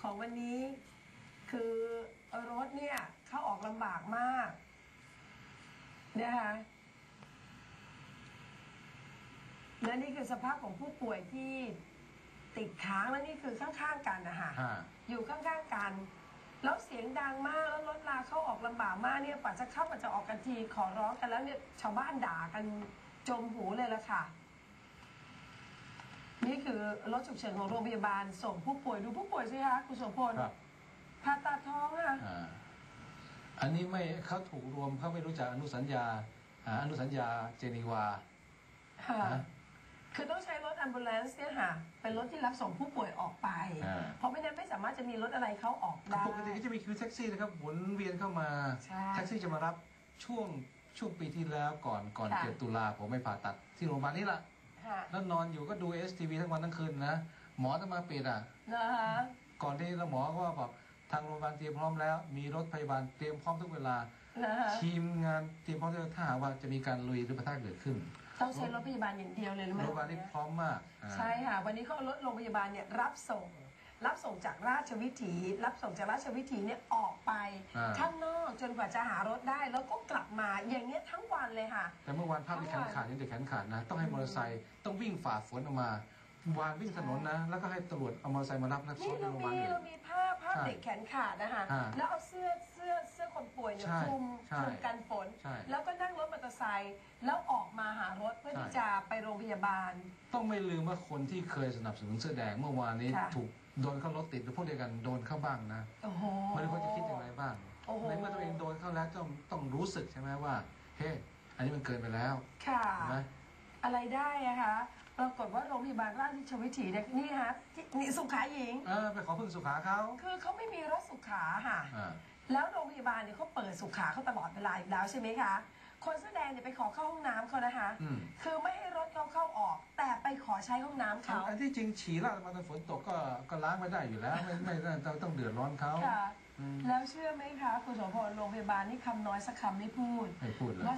ของวันนี้ คือรถเนี่ยเข้าออกลำบากมากนะคะและนี่คือสภาพของผู้ป่วยที่ติดค้างและนี่คือข้างๆกันนะคะฮะอยู่ข้างๆกัน แล้วเสียงดังมากแล้วรถลาเข้าออกลำบากมากเนี่ยกว่าจะเข้ากว่าจะออกกันทีขอร้องกันแล้วเนี่ยชาวบ้านด่ากันจมหูเลยละค่ะนี่ คือรถฉุกเฉินของโรงพยาบาล ส่งผู้ป่วยดูผู้ป่วยสิคะคุณโสมพลครับผ่าตัดท้องอะอ่าอันนี้ไม่เขาถูกรวมเขาไม่รู้จักอนุสัญญาอ่าอนุสัญญาเจนีวาค่ะ นะ คือต้องใช้รถ ambulance เนี่ยค่ะ เป็นรถที่รับส่งผู้ป่วยออกไป อ่า เพราะไม่นั้นไม่สามารถจะมีรถอะไรเข้าออกได้ ปกติก็จะมีคิวแท็กซี่นะครับหมุนเวียนเข้ามาใช่แท็กซี่จะมารับช่วงช่วงปีที่แล้วก่อนก่อนค่ะเจ็ดตุลาผมไปผ่าตัดที่โรงพยาบาลนี่แหละ ค่ะแล้วนอนอยู่ก็ดูเอสทีวีทั้งวันทั้งคืนนะหมอต้องมาปิดอะนะคะก่อนที่แล้วหมอก็บอกทางโรงพยาบาลเตรียมพร้อมแล้ว มีรถพยาบาลเตรียมพร้อมทุกเวลานะคะทีมงานเตรียมพร้อมทุกเวลาถ้าหากว่าจะมีการลุยหรือปะทะเกิดขึ้น ต้องใช้รถพยาบาลอย่างเดียวเลยหรือโรไม่งพยาบาลนี่พร้อมมากอ่าใช่ค่ะ วันนี้เขาเอารถโรงพยาบาลเนี่ยรับส่ง รับส่งจากราชวิถี รับส่งจากราชวิถีเนี่ยออกไปอ่า ข้างนอกจนกว่าจะหารถได้ แล้วก็กลับมาอย่างเงี้ยทั้งวันเลยค่ะ แต่เมื่อวานภาพที่แขนขาดยังแต่แขนขาดนะ ต้องให้มอเตอร์ไซค์ต้องวิ่งฝ่าฝนออกมา วานวิ่งถนนนะ แล้วก็ให้ตำรวจเอามอเตอร์ไซค์มารับนักโทนี่ษในเราโรงพยาบามีลเนี่ยเรามีภาพภาพใช่เด็กแขนขาดนะคะอ่าแล้วเอาเสื้อเสื้อเสื้อคนป่วยเนี่ยใช่คลุมใช่คลุมกันฝน ใช่ แล้วก็นั่ง แล้วออกมาหารถเพื่อใช่ที่จะไปโรงพยาบาล ต้องไม่ลืมว่าคนที่เคยสนับสนุนเสื้อแดงเมื่อวานนี้ค่ะ ถูกโดนเข้ารถติดหรือพวกเดียวกันโดนเข้าบ้างนะโอ้โห ไม่รู้ว่าจะคิดอย่างไรบ้างโอ้โห ในเมื่อตัวเองโดนเข้าแล้วต้องต้องรู้สึกใช่ไหมว่าเฮ้อันนี้มันเกินไปแล้วค่ะเห็นไหม อะไรได้อะคะ ปรากฏว่าโรงพยาบาลราชวิถีเนี่ยนี่ฮะที่นี่สุขาหญิง เออไปขอพึ่งสุขาเขาคือเขาไม่มีรถสุขาค่ะ อ่า แล้วโรงพยาบาลเนี่ยเขาเปิดสุขาเขาตลอดเวลาอยู่แล้วใช่ไหมคะ คนเสื้อแดงเนี่ยไปขอเข้าห้องน้ำเขานะคะ อืม คือไม่ให้รถเขาเข้าออก แต่ไปขอใช้ห้องน้ำเขา อันที่จริงฉี่ราดมาตอนฝนตกก็ก็ล้างไม่ได้อยู่แล้ว ไม่ไม่ไม่ต้องต้องเดือดร้อนเขาค่ะ อืมแล้วเชื่อไหมคะ คุณโสมพลโรงพยาบาลนี่คำน้อยสักคำไม่พูด ไม่พูดเลย ว่า